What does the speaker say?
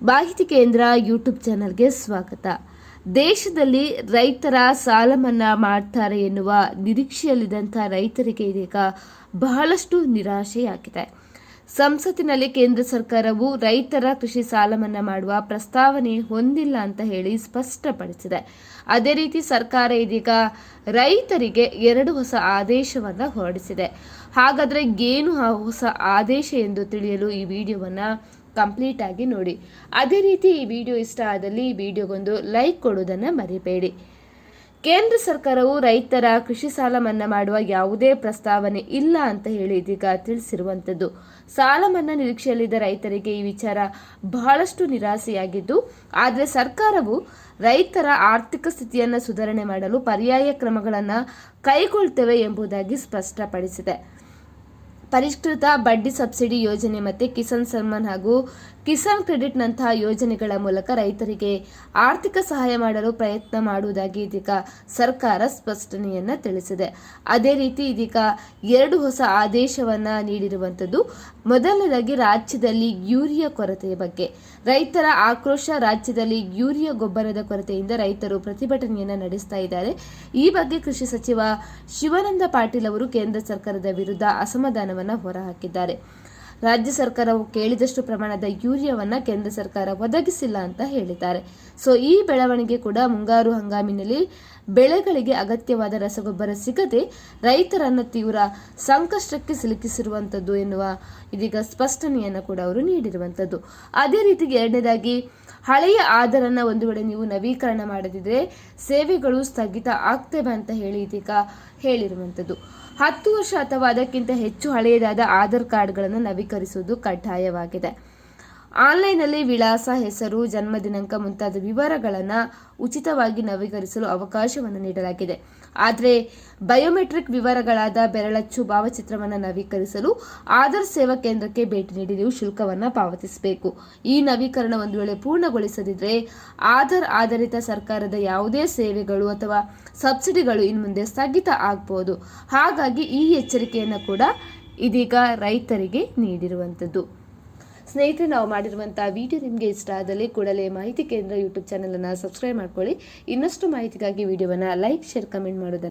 ಮಾಹಿತಿ ಕೇಂದ್ರ ಯೂಟ್ಯೂಬ್ ಚಾನಲ್ಗೆ ಸ್ವಾಗತ. ದೇಶದಲ್ಲಿ ರೈತರ ಸಾಲ ಮನ್ನಾ ಮಾಡ್ತಾರೆ ಎನ್ನುವ ನಿರೀಕ್ಷೆಯಲ್ಲಿದ್ದಂಥ ರೈತರಿಗೆ ಇದೀಗ ಬಹಳಷ್ಟು ನಿರಾಶೆಯಾಗಿದೆ. ಸಂಸತ್ತಿನಲ್ಲಿ ಕೇಂದ್ರ ಸರ್ಕಾರವು ರೈತರ ಕೃಷಿ ಸಾಲ ಮನ್ನಾ ಮಾಡುವ ಪ್ರಸ್ತಾವನೆ ಹೊಂದಿಲ್ಲ ಅಂತ ಹೇಳಿ ಸ್ಪಷ್ಟಪಡಿಸಿದೆ. ಅದೇ ರೀತಿ ಸರ್ಕಾರ ಇದೀಗ ರೈತರಿಗೆ ಎರಡು ಹೊಸ ಆದೇಶವನ್ನು ಹೊರಡಿಸಿದೆ. ಹಾಗಾದರೆ ಏನು ಆ ಹೊಸ ಆದೇಶ ಎಂದು ತಿಳಿಯಲು ಈ ವಿಡಿಯೋವನ್ನ ಕಂಪ್ಲೀಟ್ ಆಗಿ ನೋಡಿ. ಅದೇ ರೀತಿ ಈ ವಿಡಿಯೋ ಇಷ್ಟ ಆದಲ್ಲಿ ಈ ವಿಡಿಯೋಗೊಂದು ಲೈಕ್ ಕೊಡೋದನ್ನು ಮರಿಬೇಡಿ. ಕೇಂದ್ರ ಸರ್ಕಾರವು ರೈತರ ಕೃಷಿ ಸಾಲ ಮನ್ನಾ ಮಾಡುವ ಯಾವುದೇ ಪ್ರಸ್ತಾವನೆ ಇಲ್ಲ ಅಂತ ಹೇಳಿ ಇದೀಗ ತಿಳಿಸಿರುವಂಥದ್ದು ಸಾಲ ಮನ್ನಾ ನಿರೀಕ್ಷೆಯಲ್ಲಿದ್ದ ರೈತರಿಗೆ ಈ ವಿಚಾರ ಬಹಳಷ್ಟು ನಿರಾಸೆಯಾಗಿದ್ದು, ಆದರೆ ಸರ್ಕಾರವು ರೈತರ ಆರ್ಥಿಕ ಸ್ಥಿತಿಯನ್ನು ಸುಧಾರಣೆ ಮಾಡಲು ಪರ್ಯಾಯ ಕ್ರಮಗಳನ್ನು ಕೈಗೊಳ್ತೇವೆ ಎಂಬುದಾಗಿ ಸ್ಪಷ್ಟಪಡಿಸಿದೆ. ಪರಿಷ್ಕೃತ ಬಡ್ಡಿ ಸಬ್ಸಿಡಿ ಯೋಜನೆ ಮತ್ತು ಕಿಸಾನ್ ಸನ್ಮಾನ್ ಹಾಗೂ ಕಿಸಾನ್ ಕ್ರೆಡಿಟ್ನಂತಹ ಯೋಜನೆಗಳ ಮೂಲಕ ರೈತರಿಗೆ ಆರ್ಥಿಕ ಸಹಾಯ ಮಾಡಲು ಪ್ರಯತ್ನ ಮಾಡುವುದಾಗಿ ಇದೀಗ ಸರ್ಕಾರ ಸ್ಪಷ್ಟನೆಯನ್ನ ತಿಳಿಸಿದೆ. ಅದೇ ರೀತಿ ಇದೀಗ ಎರಡು ಹೊಸ ಆದೇಶವನ್ನ ನೀಡಿರುವಂಥದ್ದು. ಮೊದಲನೇದಾಗಿ ರಾಜ್ಯದಲ್ಲಿ ಯೂರಿಯಾ ಕೊರತೆಯ ಬಗ್ಗೆ. ರೈತರ ಆಕ್ರೋಶ, ರಾಜ್ಯದಲ್ಲಿ ಯೂರಿಯಾ ಗೊಬ್ಬರದ ಕೊರತೆಯಿಂದ ರೈತರು ಪ್ರತಿಭಟನೆಯನ್ನು ನಡೆಸ್ತಾ ಇದ್ದಾರೆ. ಈ ಬಗ್ಗೆ ಕೃಷಿ ಸಚಿವ ಶಿವಾನಂದ ಪಾಟೀಲ್ ಅವರು ಕೇಂದ್ರ ಸರ್ಕಾರದ ವಿರುದ್ಧ ಅಸಮಾಧಾನವನ್ನ ಹೊರಹಾಕಿದ್ದಾರೆ. ರಾಜ್ಯ ಸರ್ಕಾರವು ಕೇಳಿದಷ್ಟು ಪ್ರಮಾಣದ ಯೂರಿಯಾವನ್ನು ಕೇಂದ್ರ ಸರ್ಕಾರ ಒದಗಿಸಿಲ್ಲ ಅಂತ ಹೇಳಿದ್ದಾರೆ. ಸೊ ಈ ಬೆಳವಣಿಗೆ ಕೂಡ ಮುಂಗಾರು ಹಂಗಾಮಿನಲ್ಲಿ ಬೆಳೆಗಳಿಗೆ ಅಗತ್ಯವಾದ ರಸಗೊಬ್ಬರ ಸಿಗದೆ ರೈತರನ್ನು ತೀವ್ರ ಸಂಕಷ್ಟಕ್ಕೆ ಸಿಲುಕಿಸಿರುವಂಥದ್ದು ಎನ್ನುವ ಇದೀಗ ಸ್ಪಷ್ಟನೆಯನ್ನು ಕೂಡ ಅವರು ನೀಡಿರುವಂಥದ್ದು ಅದೇ ರೀತಿ ಎರಡನೇದಾಗಿ, ಹಳೆಯ ಆಧಾರನ್ನು ಒಂದು ವೇಳೆ ನೀವು ನವೀಕರಣ ಮಾಡದಿದ್ರೆ ಸೇವೆಗಳು ಸ್ಥಗಿತ ಆಗ್ತವೆ ಅಂತ ಹೇಳಿ ಇದೀಗ ಹೇಳಿರುವಂಥದ್ದು ಹತ್ತು ವರ್ಷ ಅಥವಾ ಅದಕ್ಕಿಂತ ಹೆಚ್ಚು ಹಳೆಯದಾದ ಆಧಾರ್ ಕಾರ್ಡ್ಗಳನ್ನು ನವೀಕರಿಸುವುದು ಕಡ್ಡಾಯವಾಗಿದೆ. ಆನ್ಲೈನ್ನಲ್ಲಿ ವಿಳಾಸ, ಹೆಸರು, ಜನ್ಮ ದಿನಾಂಕ ಮುಂತಾದ ವಿವರಗಳನ್ನು ಉಚಿತವಾಗಿ ನವೀಕರಿಸಲು ಅವಕಾಶವನ್ನು ನೀಡಲಾಗಿದೆ. ಆದರೆ ಬಯೋಮೆಟ್ರಿಕ್ ವಿವರಗಳಾದ ಬೆರಳಚ್ಚು ಭಾವಚಿತ್ರವನ್ನು ನವೀಕರಿಸಲು ಆಧಾರ್ ಸೇವಾ ಕೇಂದ್ರಕ್ಕೆ ಭೇಟಿ ನೀಡಿ ನೀವು ಶುಲ್ಕವನ್ನು ಪಾವತಿಸಬೇಕು. ಈ ನವೀಕರಣ ಒಂದು ವೇಳೆ ಪೂರ್ಣಗೊಳಿಸದಿದ್ದರೆ ಆಧಾರ್ ಆಧಾರಿತ ಸರ್ಕಾರದ ಯಾವುದೇ ಸೇವೆಗಳು ಅಥವಾ ಸಬ್ಸಿಡಿಗಳು ಇನ್ನು ಮುಂದೆ ಸ್ಥಗಿತ ಆಗ್ಬೋದು. ಹಾಗಾಗಿ ಈ ಎಚ್ಚರಿಕೆಯನ್ನು ಕೂಡ ಇದೀಗ ರೈತರಿಗೆ ನೀಡಿರುವಂಥದ್ದು ಸ್ನೇಹಿತರೆ, ನಾವು ಮಾಡಿರುವಂಥ ವಿಡಿಯೋ ನಿಮಗೆ ಇಷ್ಟ ಆದಲ್ಲಿ ಕೂಡಲೇ ಮಾಹಿತಿ ಕೇಂದ್ರ ಯೂಟ್ಯೂಬ್ ಚಾನಲನ್ನು ಸಬ್ಸ್ಕ್ರೈಬ್ ಮಾಡ್ಕೊಳ್ಳಿ. ಇನ್ನಷ್ಟು ಮಾಹಿತಿಗಾಗಿ ವಿಡಿಯೋವನ್ನು ಲೈಕ್ ಶೇರ್ ಕಮೆಂಟ್ ಮಾಡೋದನ್ನು